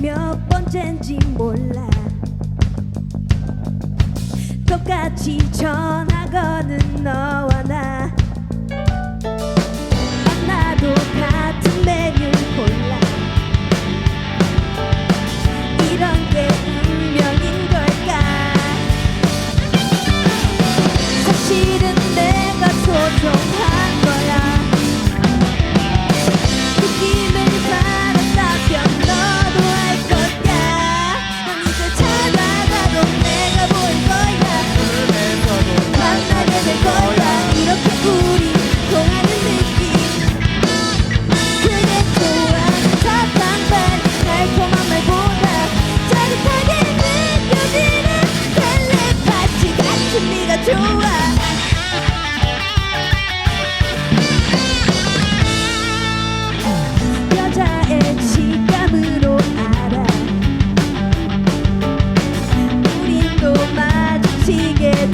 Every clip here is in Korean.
몇 번째인지 몰라. 똑같이 전화 거는 너와 나. 만나도 같은 메뉴 골라. 이런 게 운명인 걸까? 사실은 내가 소중한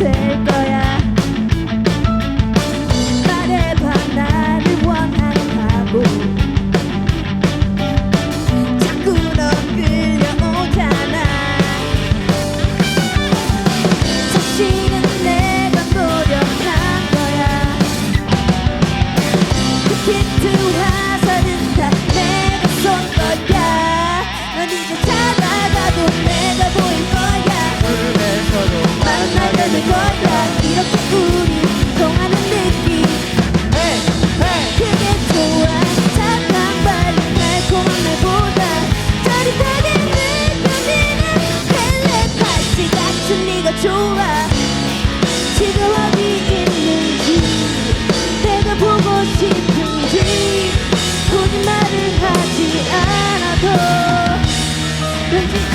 sé 떠오르는 것과 이렇게 우리 통하는 느낌. 그게 좋아. 차가운 발이 달콤한 보다 짜릿하게 느껴지는 텔레파시 같은 네가 좋아. 지금 어디 있는지 내가 보고 싶은지 거짓말을 하지 않아도. 왠지?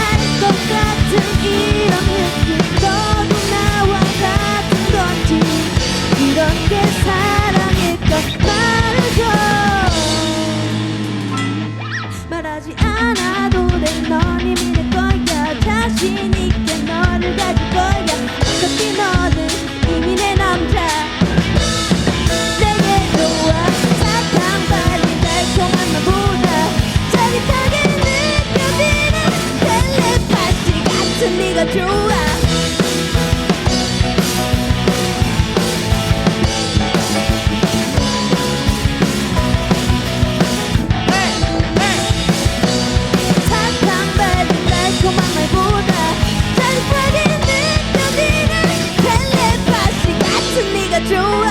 you